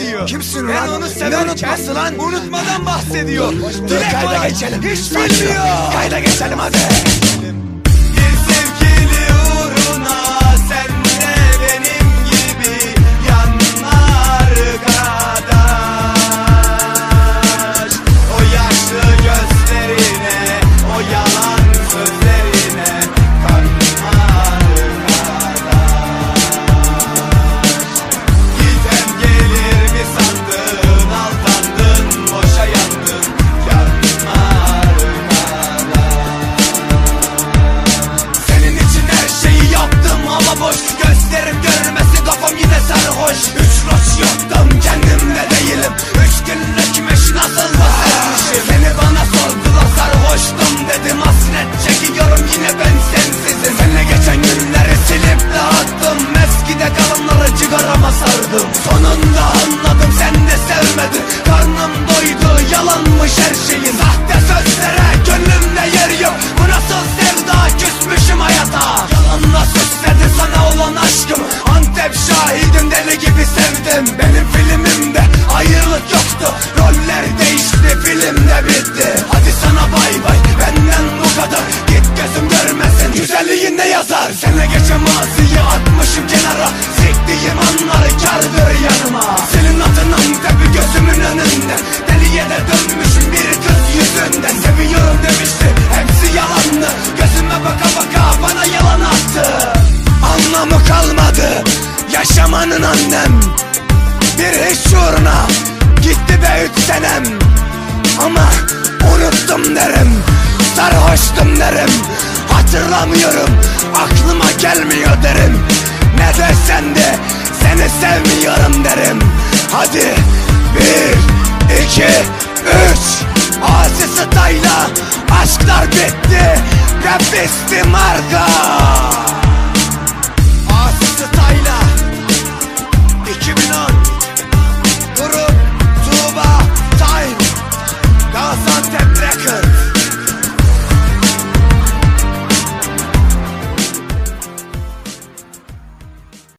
diyor. Kimsin ben lan? onu Ne severken lan? unutmadan bahsediyor. Kayda var, geçelim. Hiç bilmiyor. Kayda geçelim hadi. Anladım sen de sevmedin. Karnım doydu yalanmış her şeyin Sahte sözlere gönlümde yer yok. Bu nasıl sevda? Küsmüşüm hayata. Yalanla süsledi sana olan aşkımı Antep şahidim deli gibi sevdim. Benim Kalmadı yaşamanın annem. Bir hiç uğruna gitti be üç senem. Ama unuttum derim Sarhoştum derim. Hatırlamıyorum aklıma gelmiyor derim. Ne desen de seni sevmiyorum derim. Hadi bir, iki, üç. Asi Style'a aşklar bitti. Rap marka